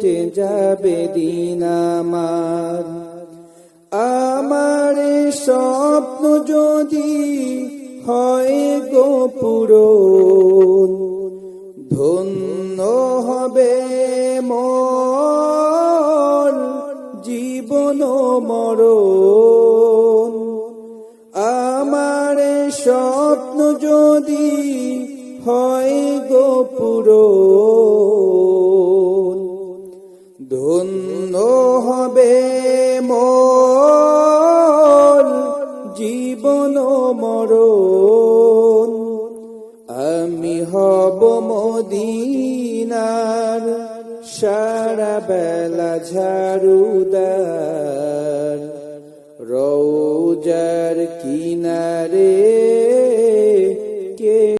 কেটে যাবে দিন আমার। আমার স্বপ্ন যদি হয় গোপুর ধন্য হবে মন, জীবন মরণ। আমার স্বপ্ন যদি হয় গোপুর ধন্য হবে মন জীবন মরণ। আমি হব মদিনার সারা বেলা ঝাড়ুদার। রৌজার কি